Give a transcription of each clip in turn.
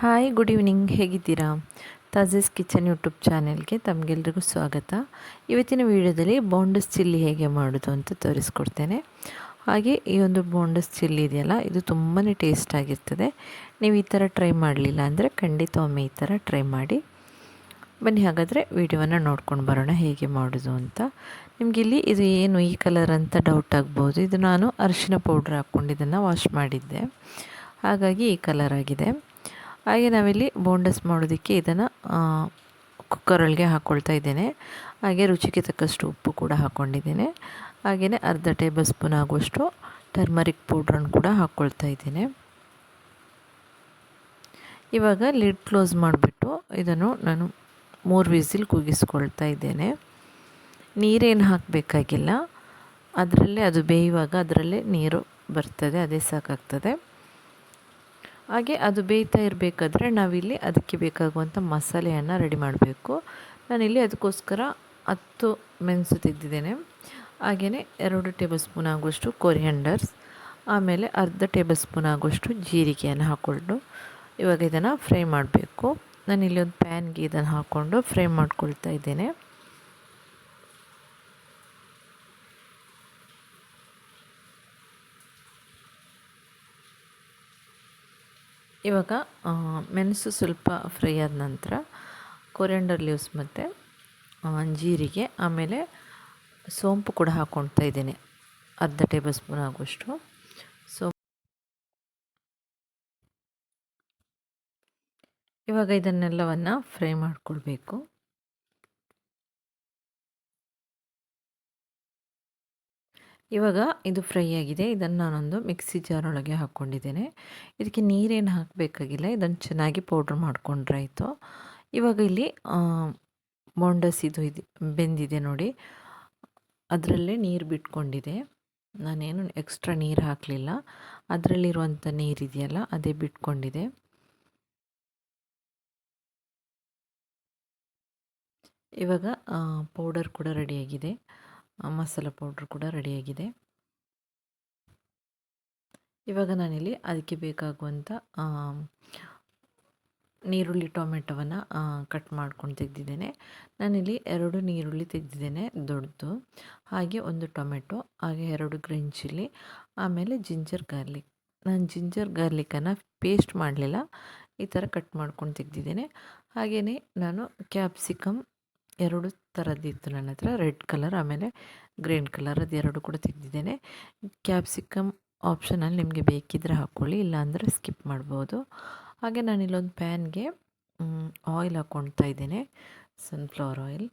Hi good evening ಹೇಗಿದ್ದೀರಾ? ತಾಜೀಸ್ kitchen YouTube ಚಾನೆಲ್ಗೆ ತಮಗೆಲ್ರಿಗೂ ಸ್ವಾಗತ. ಇವತ್ತಿನ ವಿಡಿಯೋದಲ್ಲಿ ಬೋಂಡಸ್ ಚಿಲ್ಲಿ ಹೇಗೆ ಮಾಡೋದು ಅಂತ ತೋರಿಸ್ಕೊಡ್ತೇನೆ. ಹಾಗೆ ಈ ಒಂದು ಬೋಂಡಸ್ ಚಿಲ್ಲಿ ಇದೆಯಲ್ಲ, ಇದು ತುಂಬಾ ಟೇಸ್ಟ್ ಆಗಿರ್ತದೆ. ನೀವು ಈ ಥರ ಟ್ರೈ ಮಾಡಲಿಲ್ಲ ಅಂದರೆ ಖಂಡಿತ ಒಮ್ಮೆ ಈ ಥರ ಟ್ರೈ ಮಾಡಿ. ಬನ್ನಿ ಹಾಗಾದರೆ ವಿಡಿಯೋವನ್ನು ನೋಡ್ಕೊಂಡು ಬರೋಣ ಹೇಗೆ ಮಾಡೋದು ಅಂತ. ನಿಮಗಿಲ್ಲಿ ಇದು ಏನು ಈ ಕಲರ್ ಅಂತ ಡೌಟ್ ಆಗ್ಬೋದು. ಇದು ನಾನು ಅರಿಶಿನ ಪೌಡ್ರ್ ಹಾಕ್ಕೊಂಡು ಇದನ್ನು ವಾಶ್ ಮಾಡಿದ್ದೆ. ಹಾಗಾಗಿ ಈ ಕಲರ್ ಆಗಿದೆ. ಹಾಗೆ ನಾವಿಲ್ಲಿ ಬೋಂಡಸ್ ಮಾಡೋದಕ್ಕೆ ಇದನ್ನು ಕುಕ್ಕರೊಳಗೆ ಹಾಕ್ಕೊಳ್ತಾ ಇದ್ದೇನೆ. ಹಾಗೆ ರುಚಿಗೆ ತಕ್ಕಷ್ಟು ಉಪ್ಪು ಕೂಡ ಹಾಕ್ಕೊಂಡಿದ್ದೇನೆ ಹಾಗೆಯೇ ಅರ್ಧ ಟೇಬಲ್ ಸ್ಪೂನ್ ಆಗುವಷ್ಟು ಟರ್ಮರಿಕ್ ಪೌಡ್ರನ್ನು ಕೂಡ ಹಾಕ್ಕೊಳ್ತಾ ಇದ್ದೇನೆ. ಇವಾಗ ಲಿಡ್ ಕ್ಲೋಸ್ ಮಾಡಿಬಿಟ್ಟು ಇದನ್ನು ನಾನು ಮೂರು ವಿಸಿಲ್ ಕೂಗಿಸ್ಕೊಳ್ತಾ ಇದ್ದೇನೆ. ನೀರೇನು ಹಾಕಬೇಕಾಗಿಲ್ಲ. ಅದರಲ್ಲೇ ಅದು ಬೇಯುವಾಗ ಅದರಲ್ಲೇ ನೀರು ಬರ್ತದೆ, ಅದೇ ಸಾಕಾಗ್ತದೆ. ಹಾಗೆ ಅದು ಬೇಯ್ತಾ ಇರಬೇಕಾದ್ರೆ ನಾವಿಲ್ಲಿ ಅದಕ್ಕೆ ಬೇಕಾಗುವಂಥ ಮಸಾಲೆಯನ್ನು ರೆಡಿ ಮಾಡಬೇಕು. ನಾನಿಲ್ಲಿ ಅದಕ್ಕೋಸ್ಕರ ಹತ್ತು ಮೆಣಸು ತೆಗೆದಿದ್ದೇನೆ. ಹಾಗೆಯೇ ಎರಡು ಟೇಬಲ್ ಸ್ಪೂನ್ ಆಗುವಷ್ಟು ಕೊರಿಯಂಡರ್ಸ್ ಆಮೇಲೆ ಅರ್ಧ ಟೇಬಲ್ ಸ್ಪೂನ್ ಆಗುವಷ್ಟು ಜೀರಿಗೆಯನ್ನು ಹಾಕ್ಕೊಂಡು ಇವಾಗ ಇದನ್ನು ಫ್ರೈ ಮಾಡಬೇಕು. ನಾನಿಲ್ಲಿ ಒಂದು ಪ್ಯಾನ್ಗೆ ಇದನ್ನು ಹಾಕ್ಕೊಂಡು ಫ್ರೈ ಮಾಡ್ಕೊಳ್ತಾ ಇದ್ದೇನೆ. ಇವಾಗ ಮೆಣಸು ಸ್ವಲ್ಪ ಫ್ರೈ ಆದ ನಂತರ ಕೊರಿಯಂಡರ್ ಲೀವ್ಸ್ ಮತ್ತು ಜೀರಿಗೆ, ಆಮೇಲೆ ಸೋಂಪು ಕೂಡ ಹಾಕ್ಕೊಳ್ತಾ ಇದ್ದೀನಿ. ಅರ್ಧ ಟೇಬಲ್ ಸ್ಪೂನ್ ಆಗುವಷ್ಟು. ಸೊ ಇವಾಗ ಇದನ್ನೆಲ್ಲವನ್ನು ಫ್ರೈ ಮಾಡಿಕೊಳ್ಬೇಕು. ಇವಾಗ ಇದು ಫ್ರೈ ಆಗಿದೆ. ಇದನ್ನು ನಾನೊಂದು ಮಿಕ್ಸಿ ಜಾರೊಳಗೆ ಹಾಕ್ಕೊಂಡಿದ್ದೇನೆ. ಇದಕ್ಕೆ ನೀರೇನು ಹಾಕಬೇಕಾಗಿಲ್ಲ. ಇದನ್ನು ಚೆನ್ನಾಗಿ ಪೌಡ್ರ್ ಮಾಡಿಕೊಂಡ್ರೆ ಆಯಿತು ಇವಾಗ ಇಲ್ಲಿ ಮೊಂಡಸ್ ಇದು ಇದು, ಬೆಂದಿದೆ ನೋಡಿ. ಅದರಲ್ಲೇ ನೀರು ಬಿಟ್ಕೊಂಡಿದೆ. ನಾನೇನು ಎಕ್ಸ್ಟ್ರಾ ನೀರು ಹಾಕಲಿಲ್ಲ. ಅದರಲ್ಲಿರುವಂಥ ನೀರಿದೆಯಲ್ಲ ಅದೇ ಬಿಟ್ಕೊಂಡಿದೆ. ಇವಾಗ ಪೌಡರ್ ಕೂಡ ರೆಡಿಯಾಗಿದೆ ಮಸಾಲ ಪೌಡ್ರ್ ಕೂಡ ರೆಡಿಯಾಗಿದೆ. ಇವಾಗ ನಾನಿಲ್ಲಿ ಅದಕ್ಕೆ ಬೇಕಾಗುವಂಥ ನೀರುಳ್ಳಿ ಟೊಮೆಟೊವನ್ನು ಕಟ್ ಮಾಡ್ಕೊಂಡು ತೆಗೆದಿದ್ದೇನೆ. ನಾನಿಲ್ಲಿ ಎರಡು ನೀರುಳ್ಳಿ ತೆಗೆದಿದ್ದೇನೆ ದೊಡ್ಡದು ಹಾಗೆ ಒಂದು ಟೊಮೆಟೊ, ಹಾಗೆ ಎರಡು ಗ್ರೀನ್ ಚಿಲ್ಲಿ, ಆಮೇಲೆ ಜಿಂಜರ್ ಗಾರ್ಲಿಕ್. ನಾನು ಜಿಂಜರ್ ಗಾರ್ಲಿಕನ್ನು ಪೇಸ್ಟ್ ಮಾಡಲಿಲ್ಲ, ಈ ಥರ ಕಟ್ ಮಾಡ್ಕೊಂಡು ತೆಗೆದಿದ್ದೇನೆ. ಹಾಗೆಯೇ ನಾನು ಕ್ಯಾಪ್ಸಿಕಮ್ ಎರಡು ಥರದ್ದಿತ್ತು ನನ್ನ ಹತ್ರ. ರೆಡ್ ಕಲರ್, ಆಮೇಲೆ ಗ್ರೀನ್ ಕಲರ್ ಅದು ಎರಡು ಕೂಡ ತೆಗೆದಿದ್ದೇನೆ. ಕ್ಯಾಪ್ಸಿಕಮ್ ಆಪ್ಷನಲ್ಲಿ ನಿಮಗೆ ಬೇಕಿದ್ದರೆ ಹಾಕ್ಕೊಳ್ಳಿ ಇಲ್ಲಾಂದರೆ ಸ್ಕಿಪ್ ಮಾಡ್ಬೋದು. ಹಾಗೆ ನಾನು ಇಲ್ಲೊಂದು ಪ್ಯಾನ್ಗೆ ಆಯಿಲ್ ಹಾಕ್ಕೊಳ್ತಾ ಇದ್ದೇನೆ, ಸನ್ಫ್ಲವರ್ ಆಯಿಲ್.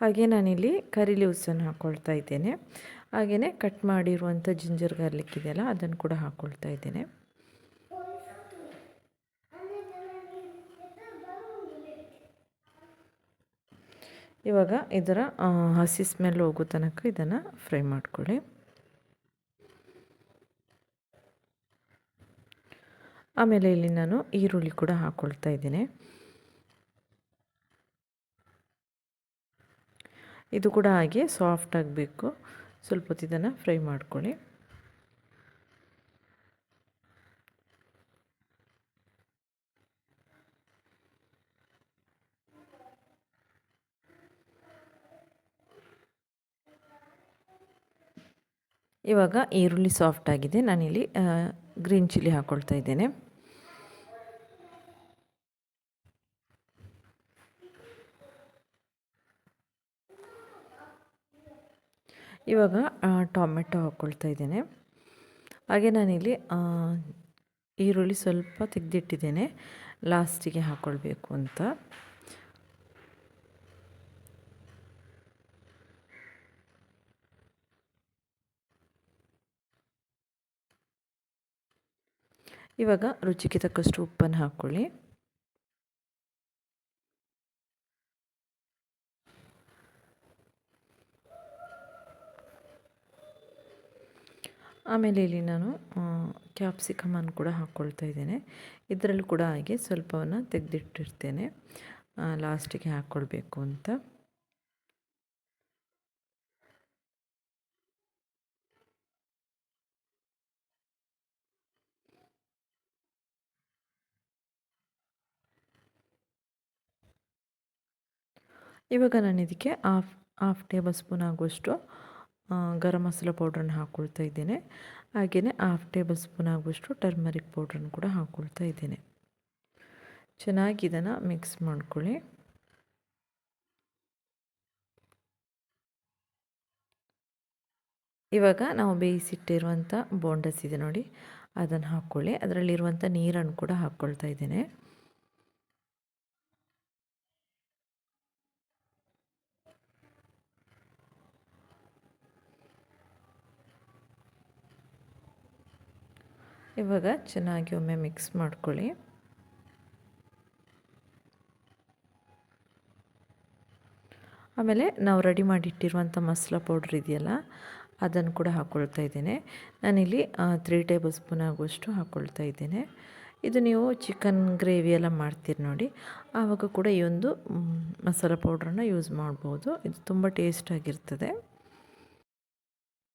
ಹಾಗೆ ನಾನಿಲ್ಲಿ ಕರಿ ಲೀವ್ಸನ್ನು ಹಾಕ್ಕೊಳ್ತಾ ಇದ್ದೇನೆ. ಹಾಗೆಯೇ ಕಟ್ ಮಾಡಿರುವಂಥ ಜಿಂಜರ್ ಗಾರ್ಲಿಕ್ ಇದೆಯಲ್ಲ, ಅದನ್ನು ಕೂಡ ಹಾಕ್ಕೊಳ್ತಾ ಇದ್ದೇನೆ. ಇವಾಗ ಇದರ ಹಸಿ ಸ್ಮೆಲ್ ಹೋಗೋ ತನಕ ಇದನ್ನು ಫ್ರೈ ಮಾಡ್ಕೊಳ್ಳಿ. ಆಮೇಲೆ ಇಲ್ಲಿ ನಾನು ಈರುಳ್ಳಿ ಕೂಡ ಹಾಕ್ಕೊಳ್ತಾ ಇದ್ದೀನಿ. ಇದು ಕೂಡ ಹಾಗೆ ಸಾಫ್ಟ್ ಆಗಬೇಕು. ಸ್ವಲ್ಪ ಹೊತ್ತು ಇದನ್ನು ಫ್ರೈ ಮಾಡ್ಕೊಳ್ಳಿ. ಇವಾಗ ಈರುಳ್ಳಿ ಸಾಫ್ಟ್ ಆಗಿದೆ. ನಾನಿಲ್ಲಿ ಗ್ರೀನ್ ಚಿಲ್ಲಿ ಹಾಕ್ಕೊಳ್ತಾ ಇದ್ದೇನೆ. ಇವಾಗ ಟೊಮೆಟೊ ಹಾಕ್ಕೊಳ್ತಾ ಇದ್ದೇನೆ. ಹಾಗೆ ನಾನಿಲ್ಲಿ ಈರುಳ್ಳಿ ಸ್ವಲ್ಪ ತೆಗೆದಿಟ್ಟಿದ್ದೇನೆ. ಲಾಸ್ಟಿಗೆ ಹಾಕ್ಕೊಳ್ಬೇಕು ಅಂತ. ಇವಾಗ ರುಚಿಗೆ ತಕ್ಕಷ್ಟು ಉಪ್ಪನ್ನು ಹಾಕ್ಕೊಳ್ಳಿ. ಆಮೇಲೆ ಇಲ್ಲಿ ನಾನು ಕ್ಯಾಪ್ಸಿಕಮನ್ನು ಕೂಡ ಹಾಕ್ಕೊಳ್ತಾ ಇದ್ದೇನೆ. ಇದರಲ್ಲೂ ಕೂಡ ಹಾಗೆ ಸ್ವಲ್ಪವನ್ನು ತೆಗೆದಿಟ್ಟಿರ್ತೇನೆ. ಲಾಸ್ಟಿಗೆ ಹಾಕ್ಕೊಳ್ಬೇಕು ಅಂತ. ಇವಾಗ ನಾನು ಇದಕ್ಕೆ ಹಾಫ್ ಹಾಫ್ ಟೇಬಲ್ ಸ್ಪೂನ್ ಆಗುವಷ್ಟು ಗರಂ ಮಸಾಲ ಪೌಡ್ರನ್ನ ಹಾಕ್ಕೊಳ್ತಾ ಇದ್ದೇನೆ. ಹಾಗೆಯೇ ಹಾಫ್ ಟೇಬಲ್ ಸ್ಪೂನ್ ಆಗುವಷ್ಟು ಟರ್ಮರಿಕ್ ಪೌಡ್ರನ್ನು ಕೂಡ ಹಾಕ್ಕೊಳ್ತಾ ಇದ್ದೇನೆ. ಚೆನ್ನಾಗಿ ಇದನ್ನು ಮಿಕ್ಸ್ ಮಾಡ್ಕೊಳ್ಳಿ. ಇವಾಗ ನಾವು ಬೇಯಿಸಿಟ್ಟಿರುವಂಥ ಬೋಂಡಸ್ ಇದೆ ನೋಡಿ. ಅದನ್ನು ಹಾಕ್ಕೊಳ್ಳಿ ಅದರಲ್ಲಿರುವಂಥ ನೀರನ್ನು ಕೂಡ ಹಾಕ್ಕೊಳ್ತಾ ಇದ್ದೇನೆ. ಇವಾಗ ಚೆನ್ನಾಗಿ ಒಮ್ಮೆ ಮಿಕ್ಸ್ ಮಾಡ್ಕೊಳ್ಳಿ. ಆಮೇಲೆ ನಾವು ರೆಡಿ ಮಾಡಿಟ್ಟಿರುವಂಥ ಮಸಾಲ ಪೌಡ್ರ್ ಇದೆಯಲ್ಲ, ಅದನ್ನು ಕೂಡ ಹಾಕ್ಕೊಳ್ತಾ ಇದ್ದೇನೆ. ನಾನಿಲ್ಲಿ ತ್ರೀ ಟೇಬಲ್ ಸ್ಪೂನ್ ಆಗುವಷ್ಟು ಹಾಕ್ಕೊಳ್ತಾ ಇದ್ದೇನೆ. ಇದು ನೀವು ಚಿಕನ್ ಗ್ರೇವಿ ಎಲ್ಲ ಮಾಡ್ತೀರಿ ನೋಡಿ, ಆವಾಗ ಕೂಡ ಈ ಒಂದು ಮಸಾಲ ಪೌಡ್ರನ್ನು ಯೂಸ್ ಮಾಡ್ಬೋದು. ಇದು ತುಂಬ ಟೇಸ್ಟಾಗಿರ್ತದೆ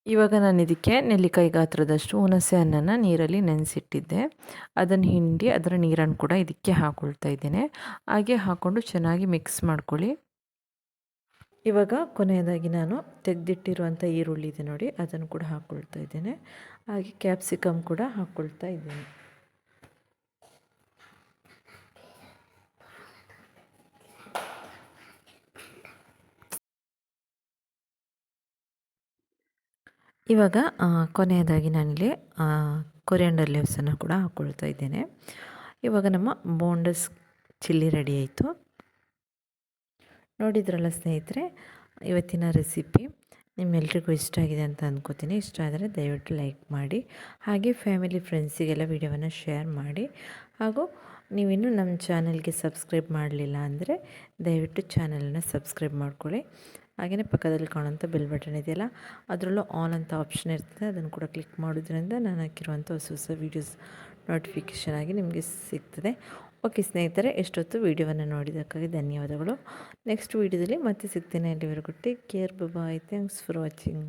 ಇವಾಗ ನಾನು ಇದಕ್ಕೆ ನೆಲ್ಲಿಕಾಯಿ ಗಾತ್ರದಷ್ಟು ಹುಣಸೆ ಹಣ್ಣನ್ನು ನೀರಲ್ಲಿ ನೆನೆಸಿಟ್ಟಿದ್ದೆ. ಅದನ್ನು ಹಿಂಡಿ ಅದರ ನೀರನ್ನು ಕೂಡ ಇದಕ್ಕೆ ಹಾಕ್ಕೊಳ್ತಾ ಇದ್ದೇನೆ. ಹಾಗೆ ಹಾಕ್ಕೊಂಡು ಚೆನ್ನಾಗಿ ಮಿಕ್ಸ್ ಮಾಡ್ಕೊಳ್ಳಿ. ಇವಾಗ ಕೊನೆಯದಾಗಿ ನಾನು ತೆಗೆದಿಟ್ಟಿರುವಂಥ ಈರುಳ್ಳಿ ಇದೆ ನೋಡಿ, ಅದನ್ನು ಕೂಡ ಹಾಕ್ಕೊಳ್ತಾ ಇದ್ದೇನೆ. ಹಾಗೆ ಕ್ಯಾಪ್ಸಿಕಮ್ ಕೂಡ ಹಾಕ್ಕೊಳ್ತಾ ಇದ್ದೇನೆ. ಇವಾಗ ಕೊನೆಯದಾಗಿ ನಾನಿಲ್ಲಿ ಕೊರಿಯಂಡರ್ ಲೀವ್ಸನ್ನು ಕೂಡ ಹಾಕ್ಕೊಳ್ತಾ ಇದ್ದೇನೆ. ಇವಾಗ ನಮ್ಮ ಬೋಂಡಸ್ ಚಿಲ್ಲಿ ರೆಡಿ ಆಯಿತು. ನೋಡಿದ್ರಲ್ಲ ಸ್ನೇಹಿತರೆ, ಇವತ್ತಿನ ರೆಸಿಪಿ ನಿಮ್ಮೆಲ್ರಿಗೂ ಇಷ್ಟ ಆಗಿದೆ ಅಂತ ಅಂದ್ಕೋತೀನಿ ಇಷ್ಟ ಆದರೆ ದಯವಿಟ್ಟು ಲೈಕ್ ಮಾಡಿ, ಹಾಗೆ ಫ್ಯಾಮಿಲಿ ಫ್ರೆಂಡ್ಸಿಗೆಲ್ಲ ವಿಡಿಯೋವನ್ನು ಶೇರ್ ಮಾಡಿ. ಹಾಗೂ ನೀವಿನ್ನೂ ನಮ್ಮ ಚಾನಲ್ಗೆ ಸಬ್ಸ್ಕ್ರೈಬ್ ಮಾಡಲಿಲ್ಲ ಅಂದರೆ ದಯವಿಟ್ಟು ಚಾನಲನ್ನು ಸಬ್ಸ್ಕ್ರೈಬ್ ಮಾಡ್ಕೊಳ್ಳಿ. ಹಾಗೆಯೇ ಪಕ್ಕದಲ್ಲಿ ಕಾಣುವಂಥ ಬೆಲ್ ಬಟನ್ ಇದೆಯಲ್ಲ, ಅದರಲ್ಲೂ ಆನ್ ಅಂತ ಆಪ್ಷನ್ ಇರ್ತದೆ. ಅದನ್ನು ಕೂಡ ಕ್ಲಿಕ್ ಮಾಡೋದ್ರಿಂದ ನಾನು ಹಾಕಿರುವಂಥ ಹೊಸ ಹೊಸ ವೀಡಿಯೋಸ್ ನೋಟಿಫಿಕೇಷನ್ ಆಗಿ ನಿಮಗೆ ಸಿಗ್ತದೆ. ಓಕೆ ಸ್ನೇಹಿತರೆ, ಎಷ್ಟೊತ್ತು ವೀಡಿಯೋವನ್ನು ನೋಡಿದ್ದಕ್ಕಾಗಿ ಧನ್ಯವಾದಗಳು. ನೆಕ್ಸ್ಟ್ ವೀಡಿಯೋದಲ್ಲಿ ಮತ್ತೆ ಸಿಗ್ತೇನೆ ಅಲ್ಲಿವರೆಗೂ. Take care bye thanks for watching